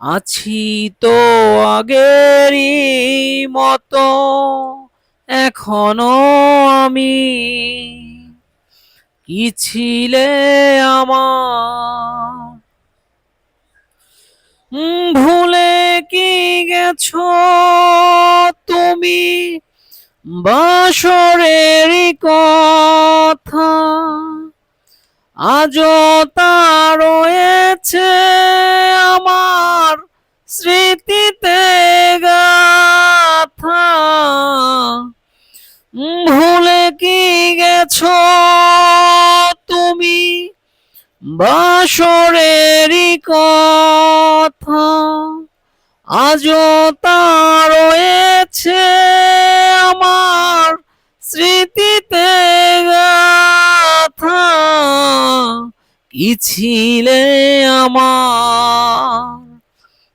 আছি তো আগেরই মতো, এখনও আমি। কি ছিলে আমার? ভুলে কি গেছ তুমি? বাসরেরই কথা আজ তা রয়েছে স্মৃতিতে গাথা। ভুলে কি গেছ তুমি? বাসরেরই কথা। আজও তা রয়েছে আমার স্মৃতিতে গাথা। কি ছিলে আমার?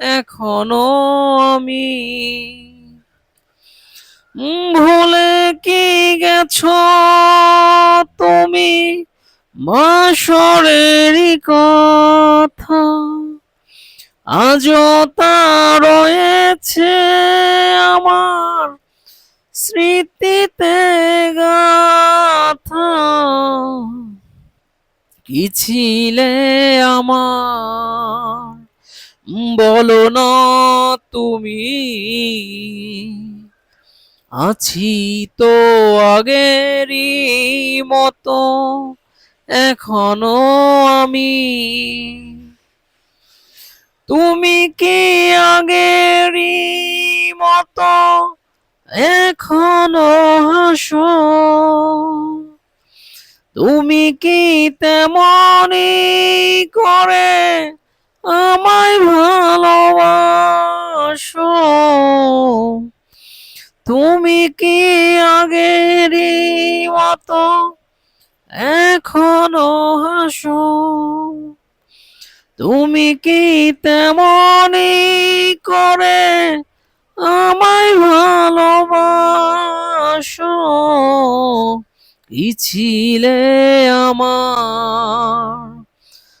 এখনও আমি ভুলে কি গেছ তুমি? মাসরেরই কথা আজও তা রয়েছে আমার স্মৃতিতে গাথা। কি ছিলে আমার বলো না তুমি, আছি তো আগেরই মতো, এখনও আমি। তুমি কি আগেরই মতো এখনও হাসো? তুমি কি তেমনই করে আমায় ভালোবাসো। তুমি কি আগের মতো এখনও হাসো? তুমি কি তেমনই করে আমায় ভালোবাসো? কি ছিলে আমার?